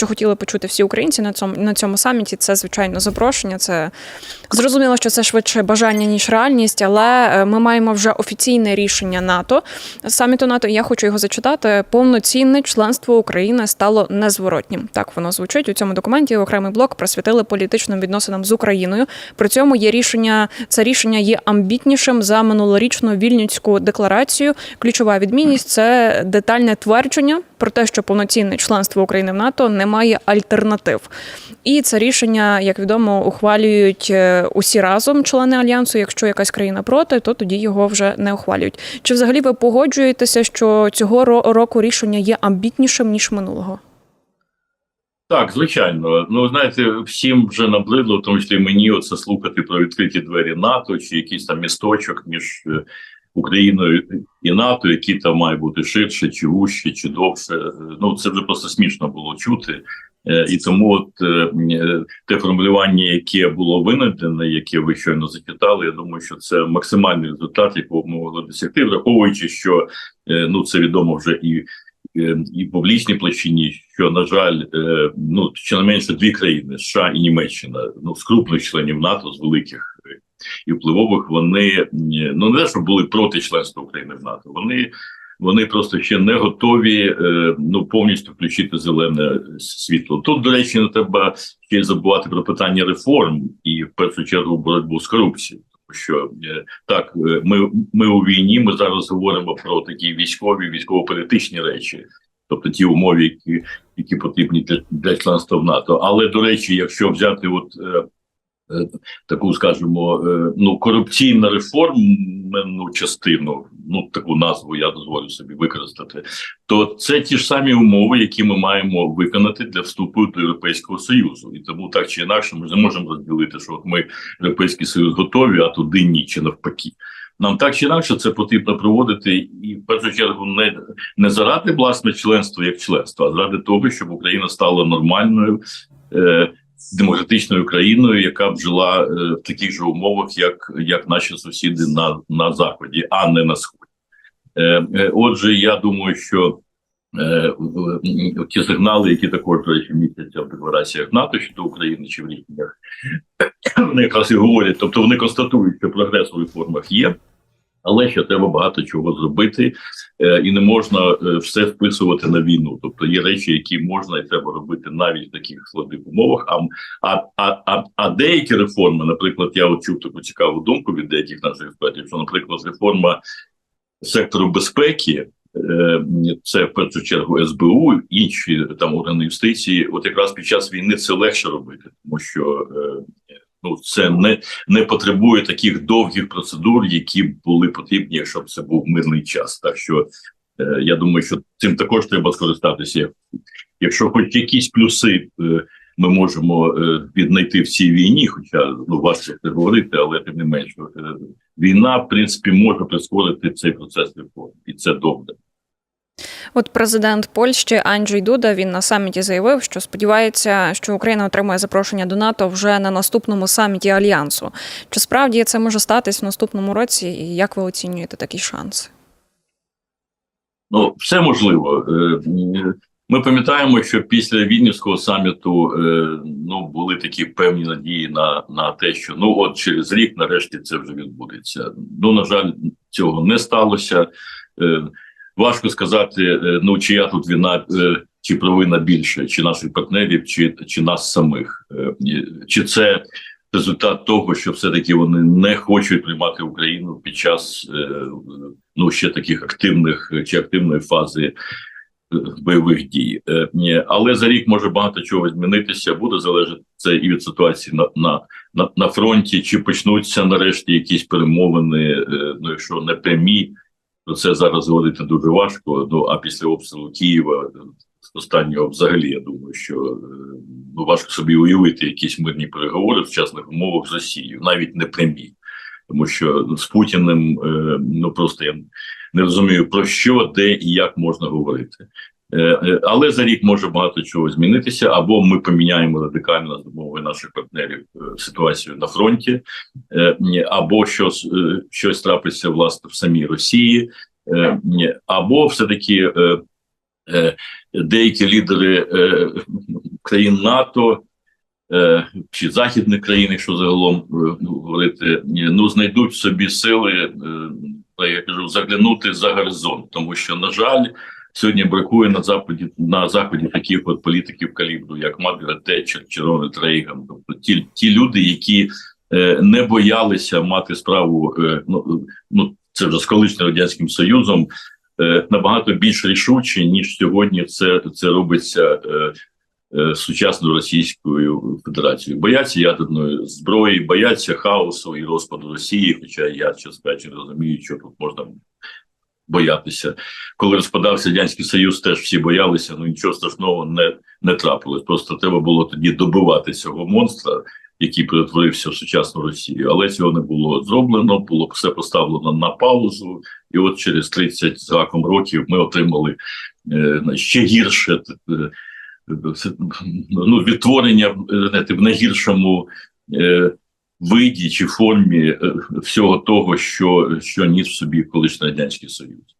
що хотіли почути всі українці на цьому на цьому саміті, це звичайно запрошення. Це зрозуміло, що це швидше бажання ніж реальність, але е, ми маємо вже офіційне рішення НАТО саміту НАТО. Я хочу його зачитати. Повноцінне членство України стало незворотнім. Так воно звучить у цьому документі. Окремий блок присвятили політичним відносинам з Україною. При цьому є рішення. Це рішення є амбітнішим за минулорічну вільнюцьку декларацію. Ключова відмінність це детальне твердження про те, що повноцінне членство України в НАТО не має альтернатив. І це рішення, як відомо, ухвалюють е, усі разом члени альянсу. Якщо якась країна проти, то тоді його вже не ухвалюють. Чи взагалі ви погоджуєтеся, що цього року рішення є амбітнішим ніж минулого? Так, звичайно. Ну знаєте, всім вже набридло, в тому числі мені, оце слухати про відкриті двері НАТО чи якийсь там місточок між е, Україною і НАТО, які там має бути ширше, чи вужче, чи довше. Ну це вже просто смішно було чути. Е, І тому от е, е, те формулювання, яке було винайдене, яке ви щойно зачитали, я думаю, що це максимальний результат, якого ми могли досягти, враховуючи, що ну це відомо вже і і публічній площині, що на жаль, ну щонайменше дві країни США і Німеччина, ну з крупних членів НАТО, з великих і впливових, вони ну не те, що були проти членства України в НАТО. Вони вони просто ще не готові е, ну повністю включити зелене світло. Тут, до речі, не треба ще забувати про питання реформ і в першу чергу боротьбу з корупцією. Що е, так, е, ми, ми у війні. Ми зараз говоримо про такі військові, військово-політичні речі, тобто ті умови, які які потрібні для, для членства в НАТО. Але до речі, якщо взяти от таку, скажімо, е, ну корупційну реформну частину, ну таку назву я дозволю собі використати, то це ті ж самі умови, які ми маємо виконати для вступу до Європейського Союзу, і тому так чи інакше ми не можемо розділити, що от ми Європейський Союз готові, а туди ні, чи навпаки. Нам так чи інакше це потрібно проводити і в першу чергу не, не заради власне членства як членства, а заради того, щоб Україна стала нормальною е, демократичною країною, яка б жила е, в таких же умовах, як, як наші сусіди на, на заході, а не на сході. Е, е, отже, я думаю, що ті сигнали, які також речі, містяться в деклараціях НАТО щодо України чи в рішеннях, вони якраз і говорять, тобто вони констатують, що прогрес у реформах є. Але ще треба багато чого зробити, е, і не можна е, все вписувати на війну. Тобто є речі, які можна і треба робити навіть в таких складних умовах. А а, а, а, деякі реформи, наприклад, я от чув таку цікаву думку від деяких наших експертів, що, наприклад, реформа сектору безпеки. е, Це в першу чергу СБУ, інші там органи юстиції. От якраз під час війни це легше робити, тому що ну це не не потребує таких довгих процедур, які були потрібні, якщо б це був мирний час. Так що е, я думаю, що цим також треба скористатися. Якщо хоч якісь плюси е, ми можемо е, віднайти в цій війні, хоча ну важко це говорити, але тим не менше, е, війна в принципі може прискорити цей процес реформ, і це добре. От президент Польщі Анджей Дуда він на саміті заявив, що сподівається, що Україна отримає запрошення до НАТО вже на наступному саміті альянсу. Чи справді це може статись в наступному році? І як ви оцінюєте такі шанси? Ну, все можливо. Е, Ми пам'ятаємо, що після Вільнюського саміту е, ну були такі певні надії на на те, що ну от через рік, нарешті, це вже відбудеться. Ну на жаль, цього не сталося. Важко сказати, е, ну чия тут вина е, чи провина більше, чи наших партнерів, чи чи нас самих, Е, чи це результат того, що все-таки вони не хочуть приймати Україну під час ну ще таких активних чи активної фази бойових дій. Але за рік може багато чого змінитися. Буде залежати це і від ситуації на на, на, на фронті, чи почнуться нарешті якісь перемовини, ну якщо не прямі. Про це зараз говорити дуже важко. Ну а після обстрілу Києва е, останнього, взагалі, я думаю, що е, ну важко собі уявити якісь мирні переговори в сучасних умовах з Росією, навіть не прямі, тому що з Путіним е, ну просто я не розумію про що, де і як можна говорити. Але за рік може багато чого змінитися, або ми поміняємо радикально за допомогою наших партнерів ситуацію на фронті, або щось щось трапиться власне в самій Росії, або все таки деякі лідери країн НАТО е, чи західних країн, якщо загалом е, ну, говорити, е, ну знайдуть собі сили, е, я кажу, заглянути за горизонт, тому що на жаль. Сьогодні бракує на заході на заході таких от політиків калібру, як Маргарет Тетчер чи Рональд Рейган. Тобто ті, ті люди, які е, не боялися мати справу, е, ну, ну це вже з колишнім радянським союзом, е, набагато більш рішуче, ніж сьогодні це, це робиться е, е, сучасною Російською Федерацією. Бояться ядерної зброї, бояться хаосу і розпаду Росії. Хоча я чесно кажучи, розумію, що тут можна боятися. Коли розпадався радянський союз, теж всі боялися. Ну нічого страшного не, не трапилось. Просто треба було тоді добивати цього монстра, який перетворився в сучасну Росію. Але цього не було зроблено, було все поставлено на паузу. І от через 30 з років ми отримали е, ще гірше е, це, ну, відтворення е, знаєте, в найгіршому е, виді чи формі е, всього того, що, що ніс в собі колишній радянський союз.